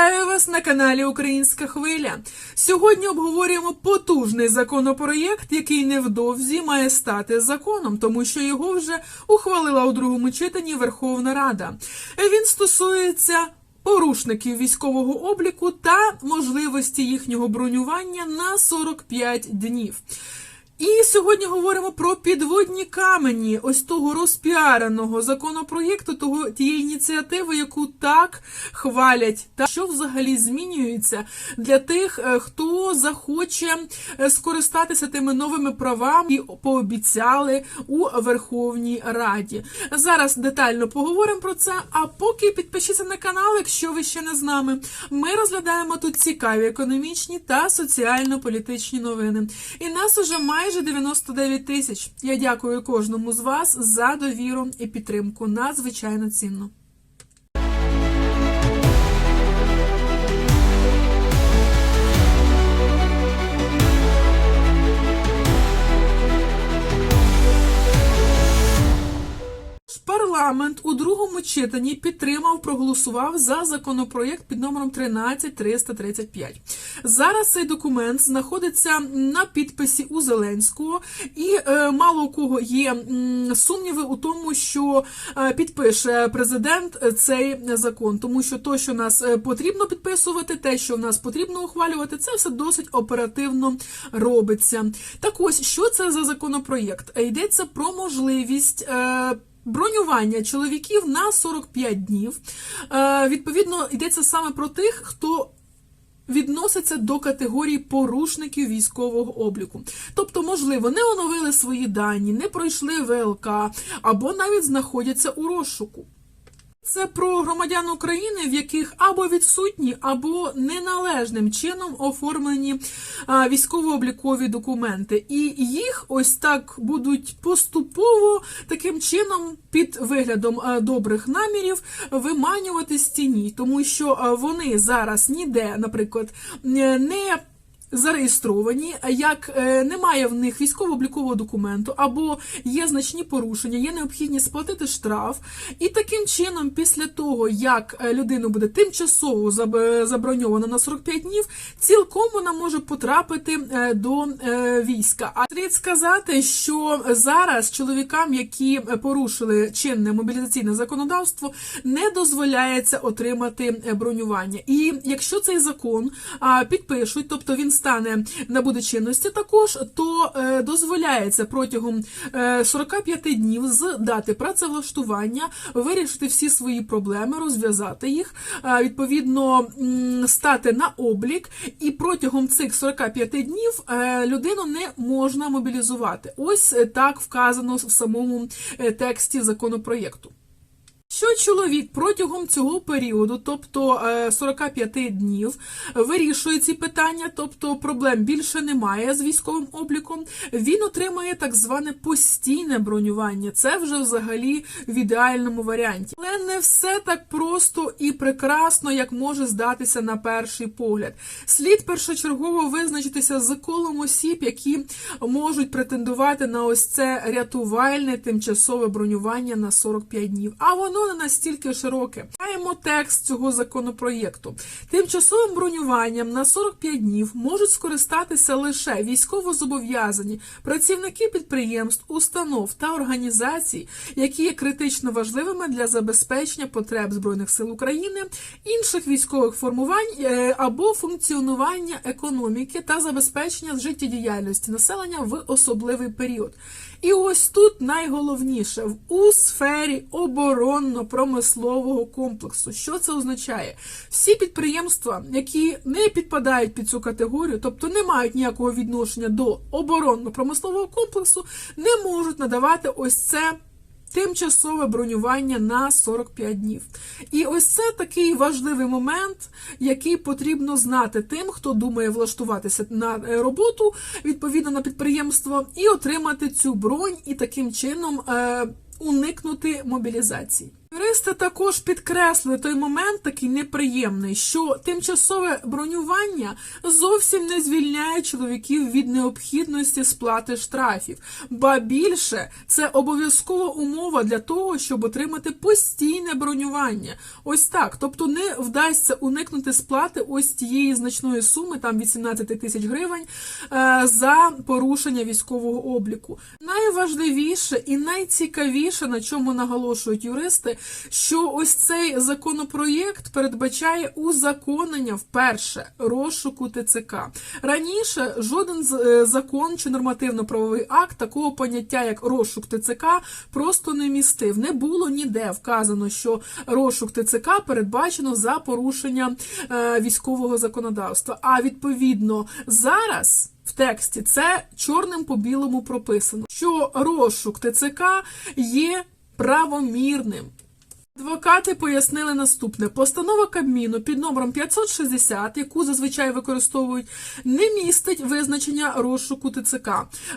Вітаю вас на каналі Українська Хвиля. Сьогодні обговорюємо потужний законопроєкт, який невдовзі має стати законом, тому що його вже ухвалила у другому читанні Верховна Рада. Він стосується порушників військового обліку та можливості їхнього бронювання на 45 днів. І сьогодні говоримо про підводні камені ось того розпіареного законопроєкту, того тієї ініціативи, яку так хвалять, та що взагалі змінюється для тих, е, хто захоче е, скористатися тими новими правами, які пообіцяли у Верховній Раді. Зараз детально поговоримо про це. А поки підпишіться на канал, якщо ви ще не з нами. Ми розглядаємо тут цікаві економічні та соціально-політичні новини. І нас уже майже 99 тисяч. Я дякую кожному з вас за довіру і підтримку. Надзвичайно цінно. Парламент у другому читанні підтримав, проголосував за законопроєкт під номером 13335. Зараз цей документ знаходиться на підписі у Зеленського, і е, мало у кого є сумніви у тому, що е, підпише президент цей закон, тому що то, що нас е, потрібно підписувати, те, що в нас потрібно ухвалювати, це все досить оперативно робиться. Так ось що це за законопроєкт? Йдеться про можливість. Бронювання чоловіків на 45 днів. Е, відповідно, йдеться саме про тих, хто відноситься до категорії порушників військового обліку. Тобто, можливо, не оновили свої дані, не пройшли ВЛК або навіть знаходяться у розшуку. Це про громадян України, в яких або відсутні, або неналежним чином оформлені військово-облікові документи, і їх ось так будуть поступово таким чином під виглядом добрих намірів виманювати з тіні, тому що вони зараз ніде, наприклад, не зареєстровані, як е, немає в них військово-облікового документу, або є значні порушення, є необхідність сплатити штраф. І таким чином, після того, як е, людину буде тимчасово заб- заброньовано на 45 днів, цілком вона може потрапити е, до е, війська. А слід сказати, що зараз чоловікам, які порушили чинне мобілізаційне законодавство, не дозволяється отримати е, бронювання. І якщо цей закон підпишуть, тобто він стане набуде чинності також, то е, дозволяється протягом е, 45 днів з дати працевлаштування вирішити всі свої проблеми, розв'язати їх, е, відповідно стати на облік, і протягом цих 45 днів е, людину не можна мобілізувати. Ось е, так вказано в самому е, тексті законопроєкту. Що чоловік протягом цього періоду, тобто е, 45 днів, вирішує ці питання, тобто проблем більше немає з військовим обліком, він отримає так зване постійне бронювання. Це вже взагалі в ідеальному варіанті. Але не все так просто і прекрасно, як може здатися на перший погляд. Слід першочергово визначитися з колом осіб, які можуть претендувати на ось це рятувальне тимчасове бронювання на 45 днів. А воно не настільки широке. Маємо текст цього законопроєкту. Тимчасовим бронюванням на 45 днів можуть скористатися лише військовозобов'язані працівники підприємств, установ та організацій, які є критично важливими для забезпечення потреб збройних сил України, інших військових формувань е, або функціонування економіки та забезпечення життєдіяльності населення в особливий період. І ось тут найголовніше у сфері оборонно-промислового комплексу. Що це означає? Всі підприємства, які не підпадають під цю категорію, тобто не мають ніякого відношення до оборонно-промислового комплексу, не можуть надавати ось це. Тимчасове бронювання на 45 днів. І ось це такий важливий момент, який потрібно знати тим, хто думає влаштуватися на роботу відповідно на підприємство, і отримати цю бронь, і таким чином е, уникнути мобілізації. Юристи також підкреслили той момент такий неприємний, що тимчасове бронювання зовсім не звільняє чоловіків від необхідності сплати штрафів, ба більше це обов'язкова умова для того, щоб отримати постійне бронювання. Ось так. Тобто не вдасться уникнути сплати ось тієї значної суми, там 18 тисяч гривень, е, за порушення військового обліку. Найважливіше і найцікавіше, на чому наголошують юристи, що ось цей законопроєкт передбачає узаконення вперше розшуку ТЦК. Раніше жоден е, закон чи нормативно-правовий акт такого поняття, як розшук ТЦК, просто не містив. Не було ніде вказано, що розшук ТЦК передбачено за порушення е, військового законодавства. А відповідно зараз. В тексті це чорним по білому прописано, що розшук ТЦК є правомірним. Адвокати пояснили наступне: постанова Кабміну під номером 560, яку зазвичай використовують, не містить визначення розшуку ТЦК.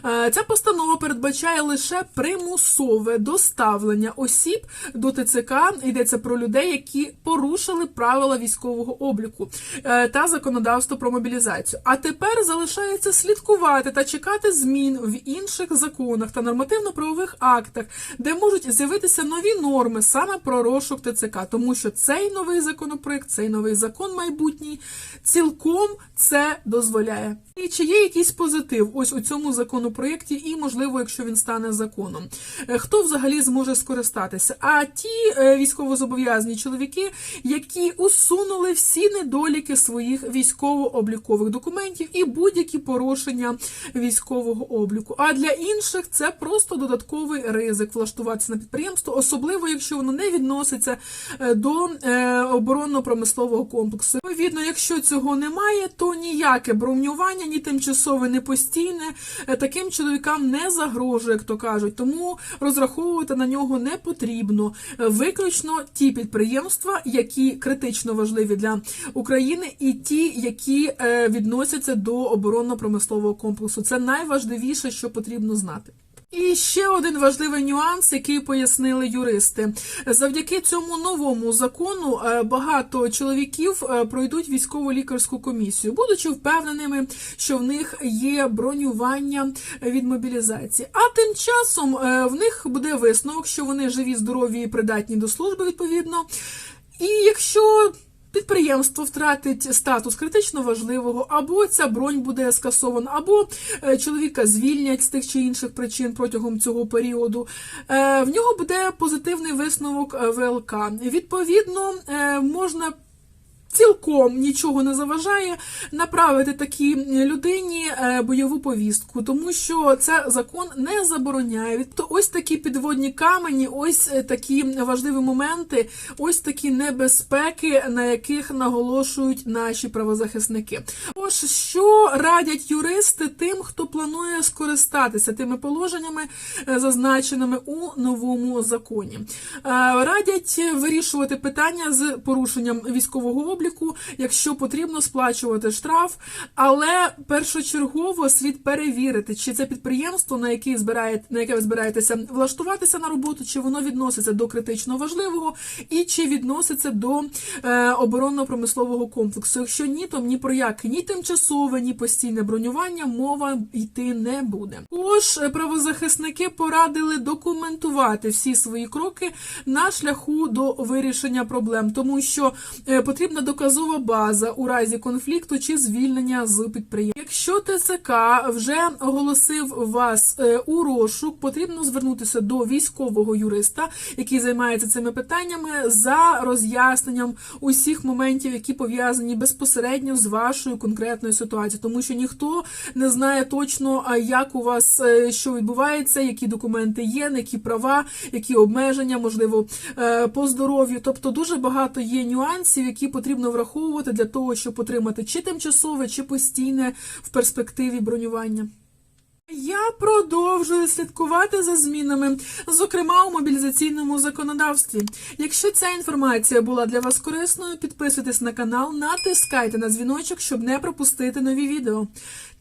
Е, Ця постанова передбачає лише примусове доставлення осіб до ТЦК. Йдеться про людей, які порушили правила військового обліку е, та законодавство про мобілізацію. А тепер залишається слідкувати та чекати змін в інших законах та нормативно-правових актах, де можуть з'явитися нові норми саме про розшук ТЦК, тому що цей новий законопроект, цей новий закон майбутній цілком це дозволяє. І чи є якийсь позитив ось у цьому законопроєкті, і можливо, якщо він стане законом, Е, хто взагалі зможе скористатися? А ті е, військовозобов'язані чоловіки, які усунули всі недоліки своїх військово-облікових документів і будь-які порушення військового обліку. А для інших це просто додатковий ризик влаштуватися на підприємство, особливо якщо воно не відноситься е, до е, оборонно-промислового комплексу. Відповідно, якщо цього немає, то ніяке бронювання, ні тимчасове, ні постійне е, таким чоловікам не загрожує, як то кажуть. Тому розраховувати на нього не потрібно. Виключно ті підприємства, які критично важливі для України, і ті, які відносяться до оборонно-промислового комплексу. Це найважливіше, що потрібно знати. І ще один важливий нюанс, який пояснили юристи. Завдяки цьому новому закону е, багато чоловіків е, пройдуть військово-лікарську комісію, будучи впевненими, що в них є бронювання від мобілізації. А тим часом е, в них буде висновок, що вони живі, здорові і придатні до служби відповідно. І якщо Підприємство втратить статус критично важливого, або ця бронь буде скасована, або е, чоловіка звільнять з тих чи інших причин протягом цього періоду. Е, В нього буде позитивний висновок е, ВЛК. Відповідно, можна. Цілком нічого не заважає направити такій людині е, бойову повістку, тому що це закон не забороняє. То ось такі підводні камені, ось е, такі важливі моменти, ось такі небезпеки, на яких наголошують наші правозахисники. Тож, що радять юристи тим, хто планує скористатися тими положеннями, е, зазначеними у новому законі, Е, радять вирішувати питання з порушенням військового обліку якщо потрібно сплачувати штраф, але першочергово слід перевірити, чи це підприємство, на яке збираєте, на яке ви збираєтеся влаштуватися на роботу, чи воно відноситься до критично важливого і чи відноситься до е, оборонно-промислового комплексу. Якщо ні, то ні про яке ні тимчасове, ні постійне бронювання мова йти не буде. Тож е, правозахисники порадили документувати всі свої кроки на шляху до вирішення проблем, тому що е, потрібна доказова база у разі конфлікту чи звільнення з підприємства. Якщо ТЦК вже оголосив вас е, у розшук, потрібно звернутися до військового юриста, який займається цими питаннями, за роз'ясненням усіх моментів, які пов'язані безпосередньо з вашою конкретною ситуацією, тому що ніхто не знає точно, а як у вас е, що відбувається, які документи є, які права, які обмеження, можливо, е, по здоров'ю. Тобто дуже багато є нюансів, які потрібно враховувати для того, щоб отримати чи тимчасове, чи постійне в перспективі бронювання. Я продовжую слідкувати за змінами, зокрема у мобілізаційному законодавстві. Якщо ця інформація була для вас корисною, підписуйтесь на канал, натискайте на дзвіночок, щоб не пропустити нові відео.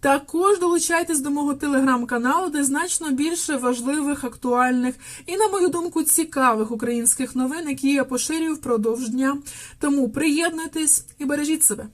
Також долучайтесь до мого телеграм-каналу, де значно більше важливих, актуальних і, на мою думку, цікавих українських новин, які я поширюю впродовж дня. Тому приєднуйтесь і бережіть себе.